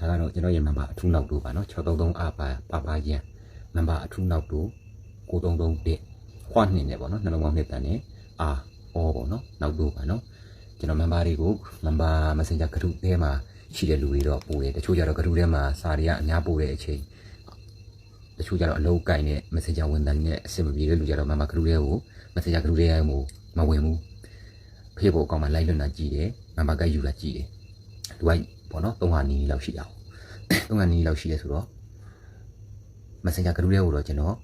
ဒါကတော့ကျွန်တော်ရဲ့ member အထူးနောက်တို့ပါနော်633အပါပါပါရန် member အထူးနောက်တို့933တဲ့ခွားနှင်းနေပေါ့နော်နှလုံးပေါင်းနှစ်တန်နဲ့အာအောပေါ့နော်နောက်တို့ပါနော်ကျွန်တော် member တွေကို member messenger ကထုထဲမှာရှိတဲ့လူတွေတော့ပို့တယ်တချို့ကျတော့ကထုထဲမှာစာတွေကအများပို့တဲ့အချိန်တချို့ကျတော့အလုံးကိုင်တဲ့ messenger ဝန်ထမ်းနဲ့အဆင်မပြေတဲ့လူကျတော့ member ကထုထဲကို messenger ကထုထဲရမို့မဝင်ဘူးဖေးဖို့အကောင်မှာလိုက်လွတ်တာကြည့်တယ် member ကယူလာကြည့်တယ်လူက ပေါ့နော်၃ဟာနီးလောက်ရှိအောင်၃ဟာနီးလောက်ရှိရဲဆိုတော့ Messenger group ရဲ့ကိုတော့ကျွန်တော်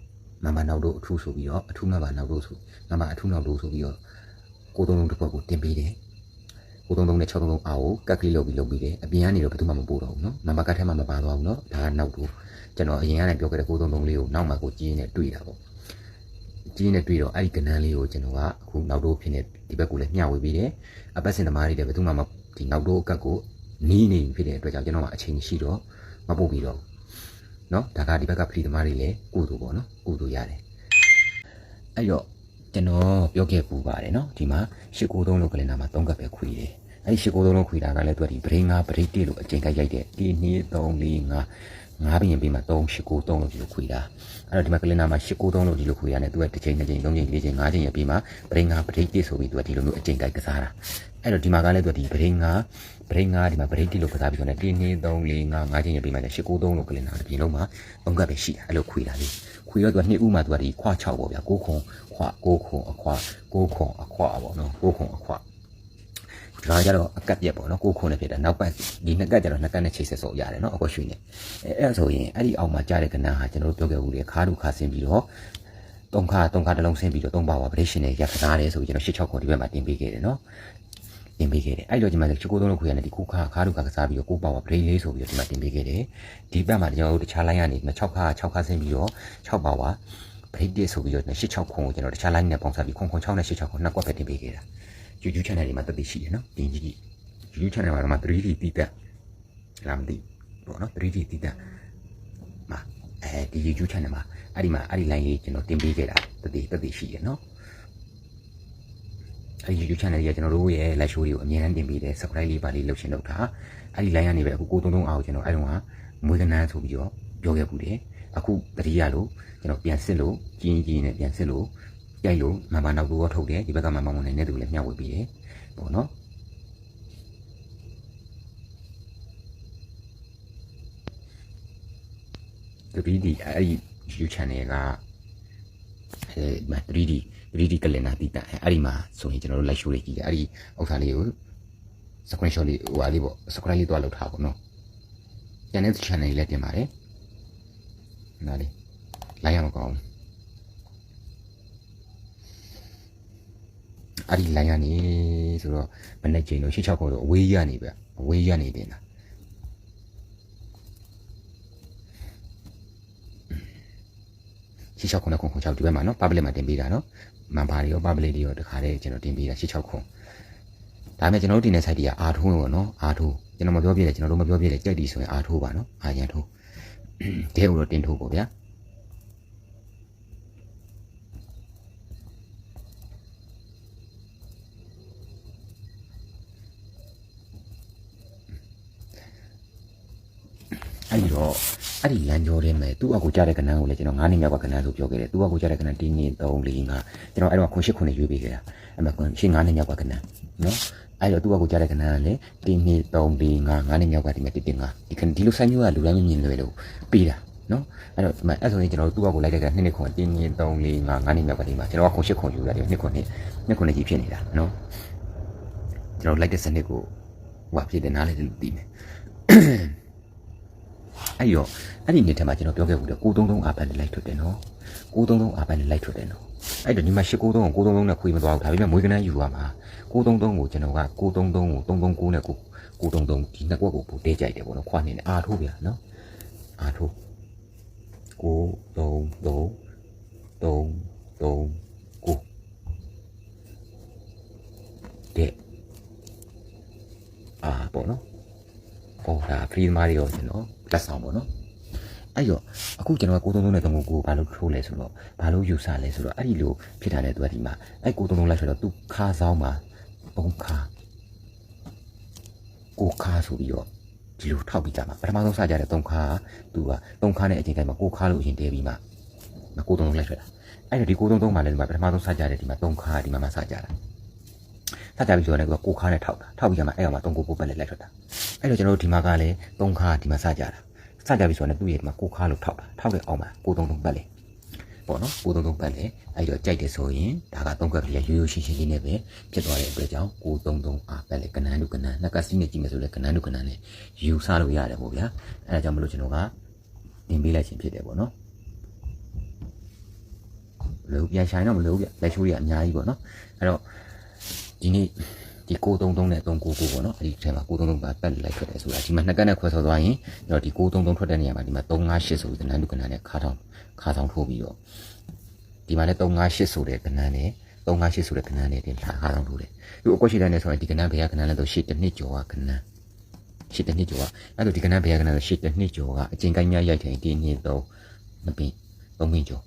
မမနောက်တို့အထူးဆိုပြီးတော့အထူးမမနောက်တို့ဆိုမမအထူးနောက်တို့ဆိုပြီးတော့ကိုသုံးလုံးတစ်ခွက်ကိုတင်ပေးတယ်ကိုသုံးလုံးနဲ့၆သုံးလုံးအားကိုကတ်ကလေးလုပ်ပြီးလုပ်ပြီးတယ်အပြင်ကနေတော့ဘယ်သူမှမပို့တော့ဘူးနော်နံပါတ်ကတ်ထဲမှာမပါသွားဘူးနော်ဒါကနောက်တို့ကျွန်တော်အရင်ကလည်းပြောခဲ့တဲ့ကိုသုံးလုံးလေးကိုနောက်မှကိုကြီးနေတွေ့တာပေါ့ကြီးနေတွေ့တော့အဲ့ဒီကဏ္ဍလေးကိုကျွန်တော်ကအခုနောက်တို့ဖြစ်နေဒီဘက်ကိုလည်းမျှဝေပေးတယ်အပတ်စဉ်သမားတွေလည်းဘယ်သူမှမဒီနောက်တို့အကတ်ကို နီးနေဖြစ်တဲ့အတွက်ကြောင့်ကျွန်တော်ကအချိန်ရှိတော့မပို့ပြီးတော့ เนาะဒါကဒီဘက်ကဖရီသမားတွေလည်းကုသိုလ်ပေါ့နော်ကုသိုလ်ရတယ်အဲ့တော့ကျွန်တော်ပြောခဲ့ပူပါတယ်เนาะဒီမှာ893လို့ကလင်နာမှာ3ကပ်ပဲခွေတယ်အဲ့ဒီ893လို့ခွေတာကလည်းသူကဒီဗရိန်း5ဗရိတ်1လို့အချိန်ကရိုက်တဲ့1 2 3 4 5 ငါးဘရင်ပေးမှာ3 893လို့ဒီလိုခွေတာအဲ့တော့ဒီမှာကလင်နာမှာ893လို့ဒီလိုခွေရတယ်သူကတစ်ချိန်တစ်ချိန်သုံးချိန်လေးချိန်ငါးချိန်ရပေးမှာဗရိန်း5ဗရိတ်1ဆိုပြီးသူကဒီလိုမျိုးအချိန်ကိုက်ကစားတာအဲ့တော့ဒီမှာကလည်းသူကဒီဗရိန်း5ဗရိန်း5ဒီမှာဗရိတ်1လို့ကစားပြီးတော့1 2 3 4 5ငါးချိန်ရပေးမှာ893လို့ကလင်နာတစ်ပြင်လုံးမှာ3ကပ်ပဲရှိတာအဲ့လိုခွေတာလေးခွေတော့သူကနှစ်ဦးမှာသူကဒီခွ6ပေါ့ဗျာ6ခွန်ခွ6ခွန်အခွ6ခွန်အခွပေါ့နော်6ခွန်အခွ ဒါကြတော့အကတ်ပြက်ပေါ့နော်ကိုခုနဲ့ဖြစ်တာနောက်ပတ်ဒီနှစ်ကတ်ကြတော့နှစ်ကတ်နဲ့ချိတ်ဆက်စောရတယ်နော်အကွက်ရွှေနဲ့အဲအဲ့ဆိုရင်အဲ့ဒီအောက်မှာကြားတဲ့ကဏ္ဍဟာကျွန်တော်တို့ပြောခဲ့ဘူးလေခါးတို့ခါဆင်းပြီးတော့တုံခါတုံခါတစ်လုံးဆင်းပြီးတော့တုံးပါပါဗရိရှင်နဲ့ရခသားတယ်ဆိုပြီးကျွန်တော်86ခုဒီဘက်မှာတင်ပေးခဲ့တယ်နော်တင်ပေးခဲ့တယ်အဲ့တော့ဒီမှာချိုကိုသုံးလို့ခွေရတယ်ဒီခုခါခါတို့ခါကစားပြီးတော့ကိုပါပါဗရိလေးဆိုပြီးတော့ဒီမှာတင်ပေးခဲ့တယ်ဒီဘက်မှာကျွန်တော်တို့တခြားလိုင်းကနေဒီမှာ6ခါ6ခါဆင်းပြီးတော့6ပါပါဗရိတစ်ဆိုပြီးတော့86ခုကိုကျွန်တော်တခြားလိုင်းနဲ့ပေါင်းစားပြီးခွန်ခွန်6နဲ့86ခုနှစ်ကွက်ပဲတင်ပေးခဲ့တာ YouTube channel တွေမှာတက်တည်ရှိတယ်နော်တင်ကြီးကြီး YouTube channel မှာတော့မှ 3D တည်တက်လာမသိပေါ့နော် 3D တည်တက်မှာအဲဒီ YouTube channel မှာအဲ့ဒီမှာအဲ့ဒီ line လေးကျွန်တော်တင်ပေးခဲ့တာတက်တည်တက်တည်ရှိရနော်အဲ့ဒီ YouTube channel ကြီးကကျွန်တော်တို့ရဲ့ live show တွေကိုအမြဲတမ်းတင်ပေးတယ် subscribe လေးပါလေးလုပ်ရှင်လုပ်တာအဲ့ဒီ line ကနေပဲအခု933အောင်ကျွန်တော်အဲ့တုန်းကမွေးကနန်းဆိုပြီးတော့ပြောခဲ့ဘူးတယ်အခုတတိယလို့ကျွန်တော်ပြန်စစ်လို့ကြီးကြီးနဲ့ပြန်စစ်လို့ ရိုက်လို့မမနောက်တော့ထုတ်တယ်ဒီဘက်ကမမမနေနဲ့တူလည်းမျှဝေပြီးတယ်ပေါ့နော် 3D အဲ့ဒီ YouTube channel ကအဲမ 3D 3D ကလင်နာတည်တာအဲ့ဒီမှာဆိုရင်ကျွန်တော်တို့ live show လေးကြည့်တယ်အဲ့ဒီဥစ္စာလေးကို screenshot လေးဟိုအားလေးပေါ့ subscribe လေးတော့လုပ်ထားပါတော့။ကျန်တဲ့ channel လေးလည်းတင်ပါတယ်။နားလေးလိုက်ရမကောင်းဘူး။ အဲ့ဒီ line ကနေဆိုတော့မနေ့ချိန်တော့86ခုတော့အဝေးရနေပဲအဝေးရနေတင်တာ။86ခုနဲ့ခု6ဒီဘက်မှာနော် public မှာတင်ပေးတာနော်မန်ပါတွေရော public တွေရောတခါတည်းကျွန်တော်တင်ပေးတာ86ခုဒါပေမဲ့ကျွန်တော်တို့တင်တဲ့ site တွေကအာထိုးရောနော်အာထိုးကျွန်တော်မပြောပြတယ်ကျွန်တော်တို့မပြောပြတယ်ကြိုက်ပြီဆိုရင်အာထိုးပါနော်အာရန်ထိုးဒဲကိုတော့တင်ထိုးပေါ့ဗျာအဲ့ဒီ တော့အဲ့ဒီလမ်းကြောထဲမှာသူ့အကူကြားတဲ့ကဏ္ဍကိုလည်းကျွန်တော်9နှစ်မြောက်ကဏ္ဍဆိုပြောခဲ့တယ်သူ့အကူကြားတဲ့ကဏ္ဍ1 2 3 4 5ကျွန်တော်အဲ့တော့ခု8ခုနဲ့ရွေးပေးခဲ့တာအဲ့မှာခု8 9နှစ်မြောက်ကကဏ္ဍနော်အဲ့တော့သူ့အကူကြားတဲ့ကဏ္ဍကလည်း1 2 3 4 5 9နှစ်မြောက်ကဒီမှာ1 1 5ဒီကဒီလိုဆိုင်မျိုးကလူတိုင်းမမြင်လွယ်လို့ပေးတာနော်အဲ့တော့ဒီမှာအဲ့ဆိုရင်ကျွန်တော်တို့သူ့အကူလိုက်တဲ့က2နှစ်ခွန်1 2 3 4 5 9နှစ်မြောက်ကဒီမှာကျွန်တော်ကခု8ခုယူတာဒီ2ခုနဲ့2ခုနဲ့ကြီးဖြစ်နေတာနော်ကျွန်တော်လိုက်တဲ့စနစ်ကိုဟိုဖြစ်တယ်နားလေလို့သိမယ် အဲ့ရောအဲ့ဒီနေ့ထဲမှာကျွန်တော်ပြောခဲ့ဘူးလေ933အာပန်နဲ့လိုက်ထွက်တယ်နော်933အာပန်နဲ့လိုက်ထွက်တယ်နော်အဲ့တော့ဒီမှာ893ကို933နဲ့ခွေမသွားဘူးဒါပေမဲ့မွေးကနန်းယူရမှာ933ကိုကျွန်တော်က933ကို339နဲ့ကို933ဒီနှစ်ကွက်ကိုပို့တဲကြိုက်တယ်ပေါ့နော်ခွာနေတယ်အာထိုးဗျာနော်အာထိုး933 339တဲ့အာပေါ့နော် ဟောဒါဖရီမားတွေရောကျွန်တော်လက်ဆောင်ပေါ့နော်အဲ့တော့အခုကျွန်တော်က933နဲ့3ကိုဘာလို့ထိုးလဲဆိုတော့ဘာလို့ယူဆလဲဆိုတော့အဲ့ဒီလိုဖြစ်တာလေသူကဒီမှာအဲ့933လိုက်ဆိုတော့သူခါဆောင်မှာပုံခါကိုခါဆိုပြီးတော့ဒီလိုထောက်ပြီးကြမှာပထမဆုံးစကြတဲ့3ခါကသူက3ခါနဲ့အချိန်တိုင်းမှာ6ခါလို့အရင်တဲပြီးမှမ9သုံးလိုက်ထွက်တာအဲ့တော့ဒီ9သုံးသုံးမှာလည်းဒီမှာပထမဆုံးစကြတဲ့ဒီမှာ3ခါဒီမှာမှစကြတာစကြပြီးဆိုတော့လည်းကိုခါနဲ့ထောက်တာထောက်ပြီးကြမှာအဲ့အောင်မှာ3ကိုပို့ပတ်လက်လိုက်ထွက်တာ အဲ့တော့ကျွန်တော်တို့ဒီမှာကလည်း3ခါဒီမှာစကြတာစကြပြီးဆိုတော့လည်းသူ့ရဲ့ဒီမှာ6ခါလို့ထောက်တာထောက်တဲ့အောင်မှာ9သုံးသုံးပတ်လက်ပေါ့နော်9သုံးသုံးပတ်လက်အဲ့တော့ကြိုက်တယ်ဆိုရင်ဒါက3ခွက်ကလေးရိုးရိုးရှင်းရှင်းလေးနဲ့ပဲဖြစ်သွားတဲ့အတွက်ကြောင့်933အာပတ်လက်ကနန်းလူကနန်းနှက်ကစီးနဲ့ကြည့်မယ်ဆိုလည်းကနန်းလူကနန်းနဲ့ယူဆလို့ရတယ်ပေါ့ဗျာအဲဒါကြောင့်မလို့ကျွန်တော်ကတင်ပေးလိုက်ခြင်းဖြစ်တယ်ပေါ့နော်လို့ပြန်ဆိုင်တော့မလို့ဗျလက်ချိုးတွေကအများကြီးပေါ့နော်အဲ့တော့ဒီနေ့ ဒီ933နဲ့399ပေါ့နော်အဲ့ဒီထဲမှာ933ပါပတ်လိုက်ထွက်တယ်ဆိုတာဒီမှာနှစ်ကက်နဲ့ခွဲဆော်သွားရင်ကျွန်တော်ဒီ933ထွက်တဲ့နေရာမှာဒီမှာ358ဆိုပြီးကနန်းလူကနန်းနဲ့ခါထောင်ခါဆောင်ထိုးပြီးတော့ဒီမှာလည်း358ဆိုတဲ့ကနန်းနဲ့358ဆိုတဲ့ကနန်းနဲ့တင်ထားခါဆောင်ထိုးတယ်ဒီအကွက်ရှိတဲ့နေဆိုရင်ဒီကနန်းဘယ်ကကနန်းလဲဆိုရှစ်တစ်နှစ်ကျော်ကကနန်းရှစ်တစ်နှစ်ကျော်ကအဲ့တော့ဒီကနန်းဘယ်ကကနန်းဆိုရှစ်တစ်နှစ်ကျော်ကအကျင်ကိုင်းများရိုက်တယ်ဒီနှစ်တော့မပင်3ပင်ကျော်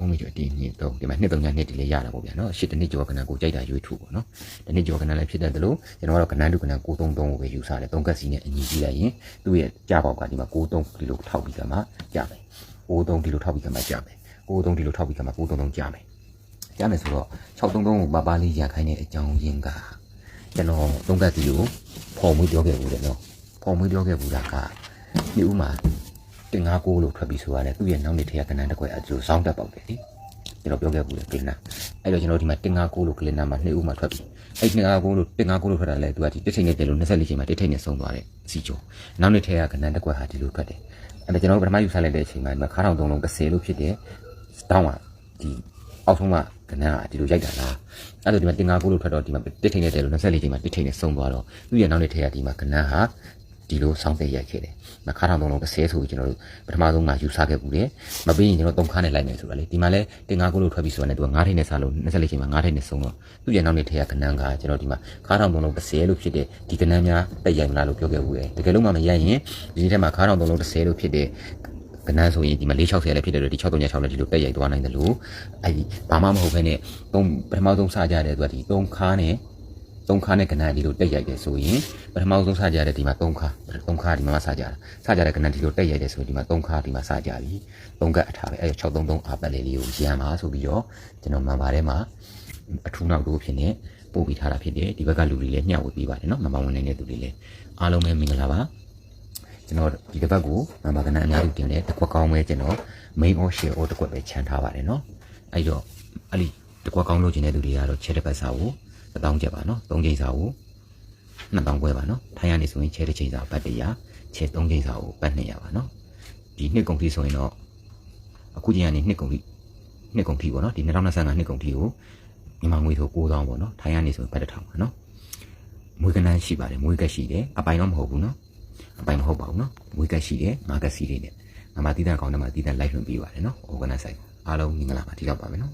ဘုံမကျော်ဒီနှစ်တော့ဒီမှာနှစ်သုံးညနှစ်ဒီလေးရတာပေါ့ဗျာနော်ရှစ်တနှစ်ကျော်ကဏ္ဍကိုကြိုက်တာရွေးထူပေါ့နော်တနှစ်ကျော်ကဏ္ဍလည်းဖြစ်တတ်တယ်လို့ကျွန်တော်ကတော့ကဏ္ဍလူကဏ္ဍ633ကိုပဲယူဆတယ်သုံးကက်စီနဲ့အညီကြည့်လိုက်ရင်သူ့ရဲ့ကြပေါက်ကဒီမှာ63ဒီလိုထောက်ပြီးကမှကြမယ်63ဒီလိုထောက်ပြီးကမှကြမယ်63ဒီလိုထောက်ပြီးကမှ633ကြမယ်ကြမယ်ဆိုတော့633ကိုပါပါလေးရခိုင်းတဲ့အကြောင်းရင်းကကျွန်တော်သုံးကက်စီကိုဖော်မွေးပြောခဲ့ဘူးတယ်နော်ဖော်မွေးပြောခဲ့ဘူးတာကဒီဥမာ တင်ငါကိုလို့ထွက်ပြီးဆိုရတယ်သူ့ရဲ့နောက်နေထက်ကကဏ္ဍတစ်ခွက်အကျိုးစောင်းတက်ပေါက်တယ်လေကျွန်တော်ပြောခဲ့ဘူးလေကလင်နာအဲ့တော့ကျွန်တော်ဒီမှာတင်ငါကိုလို့ကလင်နာမှာနှစ်ဦးမှထွက်ပြီအဲ့တင်ငါကိုလို့တင်ငါကိုလို့ထွက်တာလေသူကဒီတစ်ချိန်နဲ့တည်းလို့24ချိန်မှာတစ်ထိတ်နဲ့ဆုံးသွားတဲ့စီချိုနောက်နေ့ထဲကကဏ္ဍတစ်ခွက်ဟာဒီလိုထွက်တယ်အဲ့တော့ကျွန်တော်ပထမယူဆလိုက်တဲ့အချိန်မှာဒီမှာခါထောင်သုံးလုံး30လို့ဖြစ်တယ်တောင်းကဒီအောက်ဆုံးကကဏ္ဍကဒီလိုရိုက်တာလားအဲ့တော့ဒီမှာတင်ငါကိုလို့ထွက်တော့ဒီမှာတစ်ထိတ်နဲ့တည်းလို့24ချိန်မှာတစ်ထိတ်နဲ့ဆုံးသွားတော့သူ့ရဲ့နောက်နေ့ထဲကဒီမှာကဏ္ဍဟာ ဒီလိုစောင်းတဲ့ရိုက်ခဲ့တယ်။မခါထောင်သုံးလုံး30ဆိုပြီးကျွန်တော်တို့ပထမဆုံးကယူဆခဲ့ဘူးတယ်။မပြီးရင်ကျွန်တော်သုံးခါနဲ့လိုက်မယ်ဆိုတာလေဒီမှာလဲတင်ငါကိုလို့ထွက်ပြီးဆိုတာနဲ့သူက9ထိပ်နဲ့စားလို့24ချိန်မှာ9ထိပ်နဲ့ဆုံးတော့သူ့ရဲ့နောက်နေ့ထဲကကနန်းကကျွန်တော်ဒီမှာခါထောင်သုံးလုံး30လို့ဖြစ်တဲ့ဒီကနန်းများတက်ရိုက်မလားလို့ပြောခဲ့ဘူးတယ်။တကယ်လို့မှမရိုက်ရင်ဒီထဲမှာခါထောင်သုံးလုံး30လို့ဖြစ်တဲ့ကနန်းဆိုရင်ဒီမှာ460လည်းဖြစ်တယ်လို့ဒီ636လည်းဒီလိုတက်ရိုက်သွားနိုင်တယ်လို့အဲဒီဘာမှမဟုတ်ဘဲနဲ့သုံးပထမဆုံးစကြတဲ့သူကဒီ3ခါနဲ့ သုံးခါနဲ့ကဏ္ဍဒီလိုတက်ရိုက်တယ်ဆိုရင်ပထမဆုံးစကြတဲ့ဒီမှာ3ခါ3ခါဒီမှာစကြတာစကြတဲ့ကဏ္ဍဒီလိုတက်ရိုက်တယ်ဆိုရင်ဒီမှာ3ခါဒီမှာစကြပြီ3ကတ်အထားပဲအဲ633အာပတ်လေးလေးကိုရမ်းပါဆိုပြီးတော့ကျွန်တော်မှန်ပါထဲမှာအထူးနောက်တို့ဖြစ်နေပို့ပြီးထားတာဖြစ်တယ်ဒီဘက်ကလူတွေလည်းညှောက်ဝေပေးပါတယ်နော်မမဝင်နေတဲ့သူတွေလည်းအားလုံးပဲမင်္ဂလာပါကျွန်တော်ဒီတစ်ပတ်ကိုမမကဏ္ဍအများကြီးတင်တယ်တစ်ခွက်ကောင်းပဲကျွန်တော် main or share or တစ်ခွက်ပဲခြံထားပါတယ်နော်အဲ့တော့အဲ့ဒီတစ်ခွက်ကောင်းလို့ခြင်းတဲ့သူတွေကတော့ချက်တစ်ပတ်စာကို တစ်တောင်းချက်ပါနော်သုံးချိန်စာကိုနှစ်တောင်းခွဲပါနော်ထိုင်ရနေဆိုရင်ချက်တစ်ချိန်စာပတ်100ချက်သုံးချိန်စာကိုပတ်200ပါနော်ဒီနှစ်ကုန်ပြီဆိုရင်တော့အခုချိန်ကနေနှစ်ကုန်ပြီနှစ်ကုန်ပြီပေါ့နော်ဒီ2025နှစ်ကုန်ပြီကိုမြန်မာငွေဆို9000ပေါ့နော်ထိုင်ရနေဆိုရင်ပတ်1000ပါနော်မွေးကနန်းရှိပါတယ်မွေးကက်ရှိတယ်အပိုင်တော့မဟုတ်ဘူးနော်အပိုင်မဟုတ်ပါဘူးနော်မွေးကက်ရှိတယ်မာကက်စီတွေနဲ့အမတီးတန်ကောင်းတယ်မှာတီးတန်လိုက်လွှင့်ပြီးပါတယ်နော် organize site အားလုံးမင်္ဂလာပါဒီတော့ပါပဲနော်